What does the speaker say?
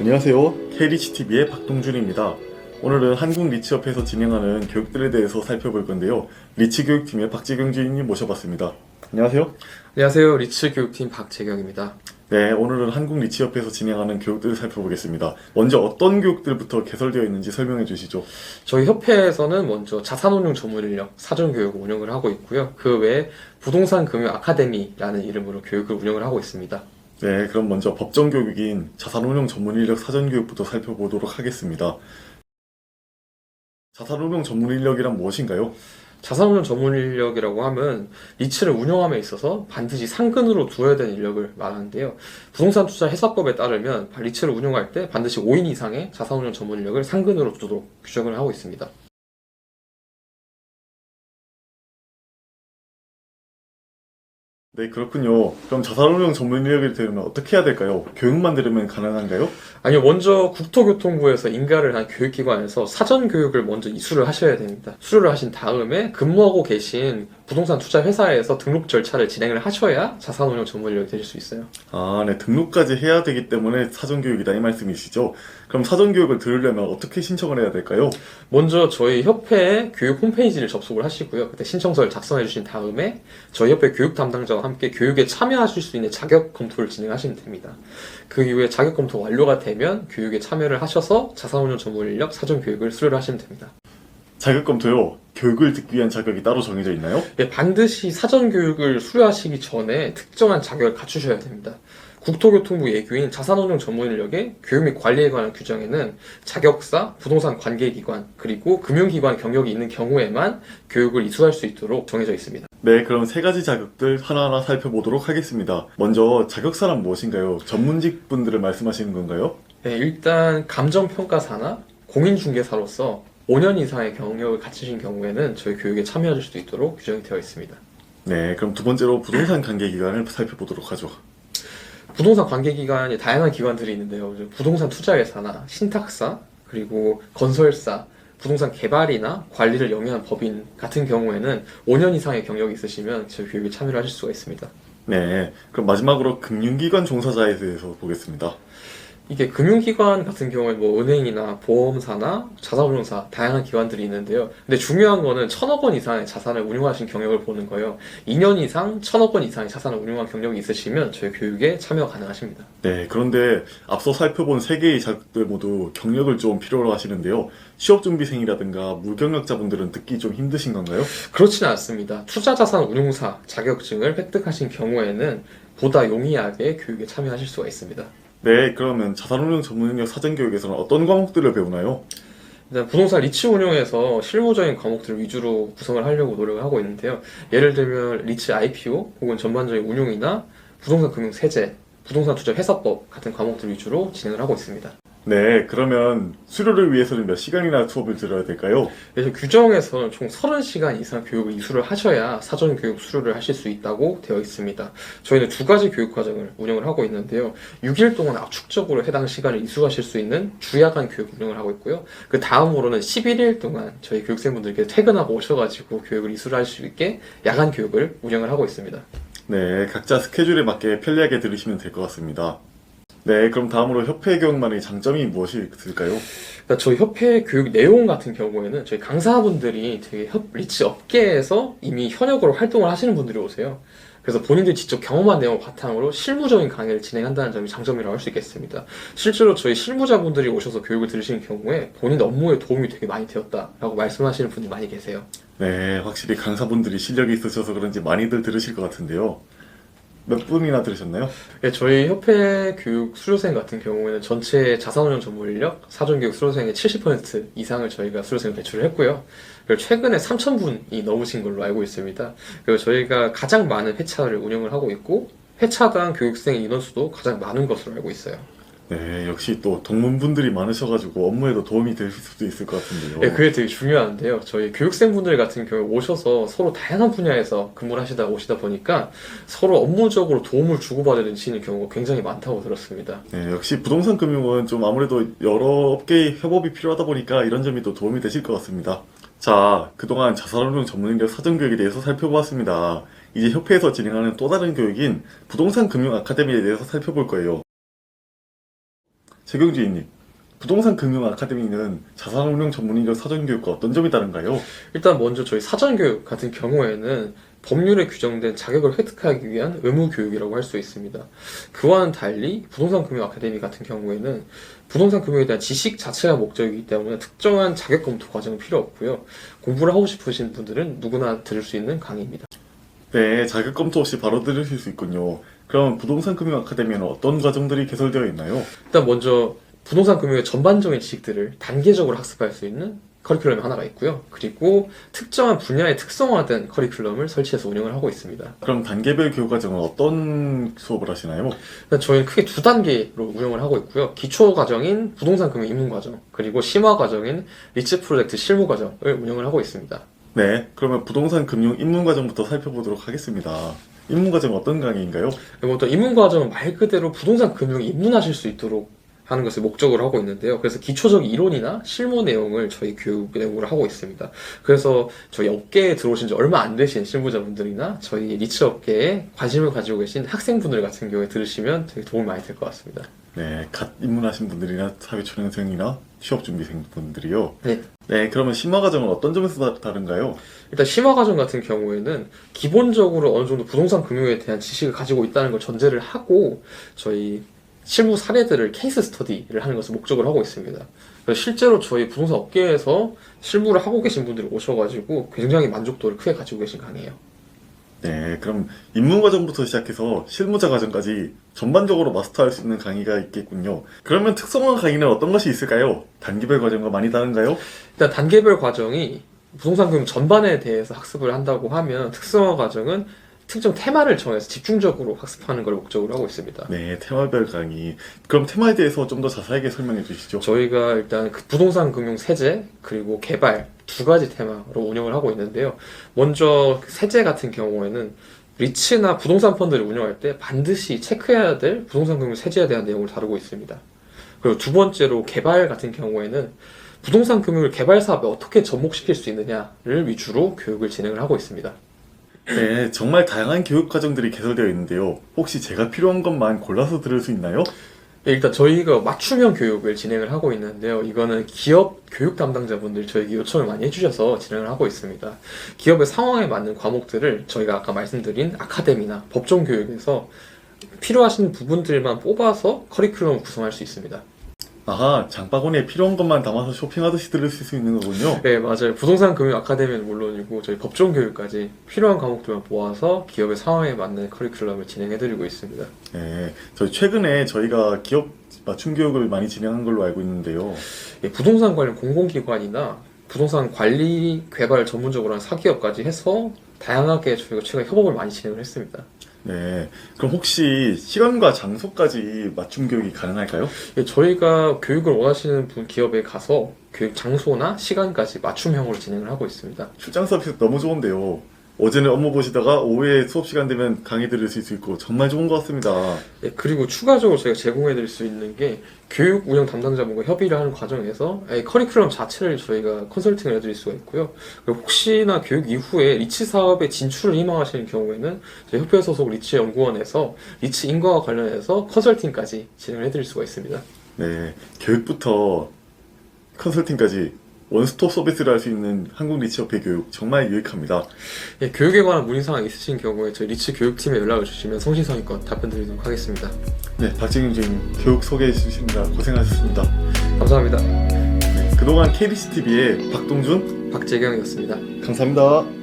안녕하세요. K리치TV의 박동준입니다. 오늘은 한국 리치협회에서 진행하는 교육들에 대해서 살펴볼 건데요. 리치 교육팀의 박재경 주임님 모셔봤습니다. 안녕하세요. 안녕하세요. 리츠 교육팀 박재경입니다. 네, 오늘은 한국 리치협회에서 진행하는 교육들을 살펴보겠습니다. 먼저 어떤 교육들부터 개설되어 있는지 설명해 주시죠. 저희 협회에서는 먼저 자산운용 전문 인력 사전교육을 운영을 하고 있고요. 그 외에 부동산 금융 아카데미라는 이름으로 교육을 운영을 하고 있습니다. 네, 그럼 먼저 법정 교육인 자산운용 전문 인력 사전 교육부터 살펴보도록 하겠습니다. 자산운용 전문 인력이란 무엇인가요? 자산운용 전문 인력이라고 하면 리츠를 운영함에 있어서 반드시 상근으로 두어야 되는 인력을 말하는데요. 부동산 투자 회사법에 따르면 리츠를 운영할 때 반드시 5인 이상의 자산운용 전문 인력을 상근으로 두도록 규정을 하고 있습니다. 네, 그렇군요. 그럼 자산운용 전문 인력이 되려면 어떻게 해야 될까요? 교육만 들으면 가능한가요? 아니요, 먼저 국토교통부에서 인가를 한 교육기관에서 사전 교육을 먼저 이수를 하셔야 됩니다. 수료를 하신 다음에 근무하고 계신 부동산 투자 회사에서 등록 절차를 진행을 하셔야 자산운용 전문 인력이 되실 수 있어요. 아, 네, 등록까지 해야 되기 때문에 사전교육이다 이 말씀이시죠? 그럼 사전교육을 들으려면 어떻게 신청을 해야 될까요? 먼저 저희 협회 교육 홈페이지를 접속을 하시고요. 그때 신청서를 작성해 주신 다음에 저희 협회 교육 담당자와 함께 교육에 참여하실 수 있는 자격 검토를 진행하시면 됩니다. 그 이후에 자격 검토 완료가 되면 교육에 참여를 하셔서 자산운용 전문 인력 사전 교육을 수료를 하시면 됩니다. 자격검토요. 교육을 듣기 위한 자격이 따로 정해져 있나요? 예, 반드시 사전 교육을 수료하시기 전에 특정한 자격을 갖추셔야 됩니다. 국토교통부 예규인 자산운용 전문 인력의 교육 및 관리에 관한 규정에는 자격사, 부동산 관계기관, 그리고 금융기관 경력이 있는 경우에만 교육을 이수할 수 있도록 정해져 있습니다. 네, 그럼 세 가지 자격들 하나하나 살펴보도록 하겠습니다. 먼저 자격사란 무엇인가요? 전문직 분들을 말씀하시는 건가요? 네, 일단 감정평가사나 공인중개사로서 5년 이상의 경력을 갖추신 경우에는 저희 교육에 참여하실 수 있도록 규정이 되어 있습니다. 네, 그럼 두 번째로 부동산 관계 기관을 살펴보도록 하죠. 부동산 관계 기관이 다양한 기관들이 있는데요. 부동산 투자회사나 신탁사, 그리고 건설사, 부동산 개발이나 관리를 영위한 법인 같은 경우에는 5년 이상의 경력이 있으시면 저희 교육에 참여를 하실 수가 있습니다. 네, 그럼 마지막으로 금융기관 종사자에 대해서 보겠습니다. 이게 금융기관 같은 경우에 뭐 은행이나 보험사나 자산운용사 다양한 기관들이 있는데요. 근데 중요한 거는 천억 원 이상의 자산을 운용하신 경력을 보는 거예요. 2년 이상 천억 원 이상의 자산을 운용한 경력이 있으시면 저희 교육에 참여 가능하십니다. 네, 그런데 앞서 살펴본 세 개의 자격들 모두 경력을 좀 필요로 하시는데요. 취업 준비생이라든가 무경력자분들은 듣기 좀 힘드신 건가요? 그렇지는 않습니다. 투자 자산 운용사 자격증을 획득하신 경우에는 보다 용이하게 교육에 참여하실 수가 있습니다. 네, 그러면 자산운용 전문능력 사전교육에서는 어떤 과목들을 배우나요? 일단 부동산 리츠 운용에서 실무적인 과목들 위주로 구성을 하려고 노력을 하고 있는데요. 예를 들면 리츠 IPO 혹은 전반적인 운용이나 부동산 금융 세제, 부동산 투자 회사법 같은 과목들 위주로 진행을 하고 있습니다. 네, 그러면 수료를 위해서는 몇 시간이나 수업을 들어야 될까요? 그래서 규정에서는 총 30시간 이상 교육을 이수를 하셔야 사전 교육 수료를 하실 수 있다고 되어 있습니다. 저희는 두 가지 교육 과정을 운영을 하고 있는데요. 6일 동안 압축적으로 해당 시간을 이수하실 수 있는 주야간 교육 운영을 하고 있고요. 그 다음으로는 11일 동안 저희 교육생분들께 퇴근하고 오셔가지고 교육을 이수를 할 수 있게 야간 교육을 운영을 하고 있습니다. 네, 각자 스케줄에 맞게 편리하게 들으시면 될 것 같습니다. 네, 그럼 다음으로 협회 교육만의 장점이 무엇이 있을까요? 그러니까 저희 협회 교육 내용 같은 경우에는 저희 강사분들이 되게 협 리치 업계에서 이미 현역으로 활동을 하시는 분들이 오세요. 그래서 본인들이 직접 경험한 내용을 바탕으로 실무적인 강의를 진행한다는 점이 장점이라고 할 수 있겠습니다. 실제로 저희 실무자분들이 오셔서 교육을 들으시는 경우에 본인 업무에 도움이 되게 많이 되었다라고 말씀하시는 분이 많이 계세요. 네, 확실히 강사분들이 실력이 있으셔서 그런지 많이들 들으실 것 같은데요. 몇 분이나 들으셨나요? 네, 저희 협회 교육 수료생 같은 경우에는 전체 자산운용 전문 인력 사전교육 수료생의 70% 이상을 저희가 수료생을 배출을 했고요. 그리고 최근에 3,000분이 넘으신 걸로 알고 있습니다. 그리고 저희가 가장 많은 회차를 운영을 하고 있고 회차당 교육생 인원수도 가장 많은 것으로 알고 있어요. 네, 역시 또 동문분들이 많으셔가지고 업무에도 도움이 될 수도 있을 것 같은데요. 네, 그게 되게 중요한데요. 저희 교육생분들 같은 경우에 오셔서 서로 다양한 분야에서 근무를 하시다 오시다 보니까 서로 업무적으로 도움을 주고받으시는 경우가 굉장히 많다고 들었습니다. 네, 역시 부동산 금융은 좀 아무래도 여러 업계의 협업이 필요하다 보니까 이런 점이 또 도움이 되실 것 같습니다. 자, 그동안 자산운용 전문인력 사전교육에 대해서 살펴보았습니다. 이제 협회에서 진행하는 또 다른 교육인 부동산 금융 아카데미에 대해서 살펴볼 거예요. 재경주인님, 부동산 금융 아카데미는 자산운용 전문인력 사전교육과 어떤 점이 다른가요? 일단 먼저 저희 사전교육 같은 경우에는 법률에 규정된 자격을 획득하기 위한 의무 교육이라고 할 수 있습니다. 그와는 달리 부동산 금융 아카데미 같은 경우에는 부동산 금융에 대한 지식 자체가 목적이기 때문에 특정한 자격 검토 과정은 필요 없고요. 공부를 하고 싶으신 분들은 누구나 들을 수 있는 강의입니다. 네, 자격 검토 없이 바로 들으실 수 있군요. 그럼 부동산 금융 아카데미에는 어떤 과정들이 개설되어 있나요? 일단 먼저 부동산 금융의 전반적인 지식들을 단계적으로 학습할 수 있는 커리큘럼이 하나가 있고요. 그리고 특정한 분야에 특성화된 커리큘럼을 설치해서 운영을 하고 있습니다. 그럼 단계별 교육 과정은 어떤 수업을 하시나요? 일단 저희는 크게 두 단계로 운영을 하고 있고요. 기초 과정인 부동산 금융 입문 과정, 그리고 심화 과정인 리츠 프로젝트 실무 과정을 운영을 하고 있습니다. 네, 그러면 부동산 금융 입문 과정부터 살펴보도록 하겠습니다. 입문 과정 어떤 강의인가요? 그리고 또 입문 과정은 말 그대로 부동산 금융에 입문하실 수 있도록 하는 것을 목적으로 하고 있는데요. 그래서 기초적 이론이나 실무 내용을 저희 교육 내용으로 하고 있습니다. 그래서 저희 업계에 들어오신 지 얼마 안 되신 실무자분들이나 저희 리츠 업계에 관심을 가지고 계신 학생분들 같은 경우에 들으시면 되게 도움이 많이 될 것 같습니다. 네, 갓 입문하신 분들이나 사회초년생이나 취업준비생 분들이요. 네. 네, 그러면 심화 과정은 어떤 점에서 다- 다른가요? 일단 심화 과정 같은 경우에는 기본적으로 어느 정도 부동산 금융에 대한 지식을 가지고 있다는 걸 전제를 하고 저희 실무 사례들을 케이스 스터디를 하는 것을 목적으로 하고 있습니다. 그래서 실제로 저희 부동산 업계에서 실무를 하고 계신 분들이 오셔가지고 굉장히 만족도를 크게 가지고 계신 강의예요. 네, 그럼 입문 과정부터 시작해서 실무자 과정까지 전반적으로 마스터할 수 있는 강의가 있겠군요. 그러면 특성화 강의는 어떤 것이 있을까요? 단계별 과정과 많이 다른가요? 일단 단계별 과정이 부동산 금융 전반에 대해서 학습을 한다고 하면 특성화 과정은 특정 테마를 정해서 집중적으로 학습하는 걸 목적으로 하고 있습니다. 네, 테마별 강의. 그럼 테마에 대해서 좀 더 자세하게 설명해 주시죠. 저희가 일단 그 부동산 금융 세제 그리고 개발 두 가지 테마로 운영을 하고 있는데요. 먼저 그 세제 같은 경우에는 리츠나 부동산 펀드를 운영할 때 반드시 체크해야 될 부동산 금융 세제에 대한 내용을 다루고 있습니다. 그리고 두 번째로 개발 같은 경우에는 부동산 금융을 개발 사업에 어떻게 접목시킬 수 있느냐를 위주로 교육을 진행을 하고 있습니다. 네, 정말 다양한 교육 과정들이 개설되어 있는데요. 혹시 제가 필요한 것만 골라서 들을 수 있나요? 네, 일단 저희가 맞춤형 교육을 진행을 하고 있는데요. 이거는 기업 교육 담당자분들이 저에게 요청을 많이 해주셔서 진행을 하고 있습니다. 기업의 상황에 맞는 과목들을 저희가 아까 말씀드린 아카데미나 법정 교육에서 필요하신 부분들만 뽑아서 커리큘럼을 구성할 수 있습니다. 아하, 장바구니에 필요한 것만 담아서 쇼핑하듯이 들으실 수 있는 거군요. 네, 맞아요. 부동산 금융 아카데미는 물론이고 저희 법정 교육까지 필요한 과목들만 모아서 기업의 상황에 맞는 커리큘럼을 진행해드리고 있습니다. 네, 저희 최근에 저희가 기업 맞춤 교육을 많이 진행한 걸로 알고 있는데요. 예, 부동산 관련 공공기관이나 부동산 관리 개발 전문적으로 한 사기업까지 해서 다양하게 저희가 최근 협업을 많이 진행을 했습니다. 네, 그럼 혹시 시간과 장소까지 맞춤 교육이 가능할까요? 예, 저희가 교육을 원하시는 분 기업에 가서 교육 장소나 시간까지 맞춤형으로 진행을 하고 있습니다. 출장 서비스 너무 좋은데요. 어제는 업무 보시다가 오후에 수업 시간 되면 강의 들으실 수 있고 정말 좋은 것 같습니다. 예, 그리고 추가적으로 저희가 제공해 드릴 수 있는 게 교육 운영 담당자분과 협의를 하는 과정에서 예, 커리큘럼 자체를 저희가 컨설팅을 해드릴 수가 있고요. 혹시나 교육 이후에 리츠 사업에 진출을 희망하시는 경우에는 저희 협회 소속 리츠 연구원에서 리츠 인과와 관련해서 컨설팅까지 진행을 해드릴 수가 있습니다. 네, 교육부터 컨설팅까지 원스톱 서비스를 할 수 있는 한국 리치협회 교육 정말 유익합니다. 예, 교육에 관한 문의사항 있으신 경우에 저희 리츠 교육팀에 연락을 주시면 성심성의껏 답변 드리도록 하겠습니다. 네, 박진영 주임 교육 소개해 주시느라 고생하셨습니다. 감사합니다. 네, 그동안 KBC TV의 박동준 박재경이었습니다. 감사합니다.